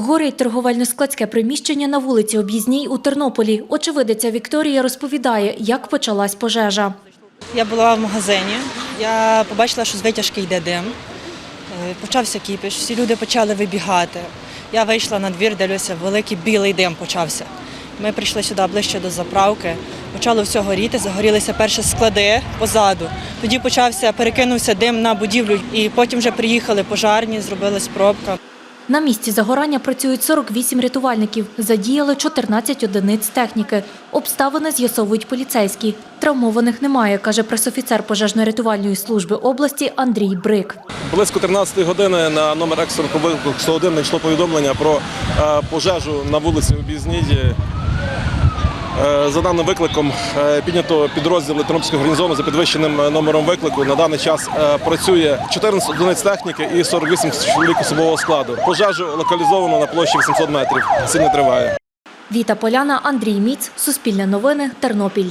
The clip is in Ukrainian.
Горить торговельно-складське приміщення на вулиці Об'їзній у Тернополі. Очевидиця Вікторія розповідає, як почалась пожежа. Я була в магазині, я побачила, що з витяжки йде дим. Е, Почався кіпіш, всі люди почали вибігати. Я вийшла на двір, дивлюся, великий білий дим почався. Ми прийшли сюди ближче до заправки, почало все горіти, загорілися перші склади позаду. Тоді почався, перекинувся дим на будівлю, і потім вже приїхали пожарні, зробили спробка. На місці загорання працюють 48 рятувальників. Задіяли 14 одиниць техніки. Обставини з'ясовують поліцейські. Травмованих немає, каже пресофіцер пожежно-рятувальної служби області Андрій Брик. Близько 13 години на номер екстреного виклику 101 йшло повідомлення про е, пожежу на вулиці Об'їзній. Е, За даним викликом е, піднято підрозділи Тернопільського гарнізону за підвищеним е, номером виклику. На даний час працює 14 одиниць техніки і 48 чоловік особового складу. Пожежу локалізовано на площі 800 метрів. Сильно триває. Віта Поляна, Андрій Міць, Суспільне новини, Тернопіль.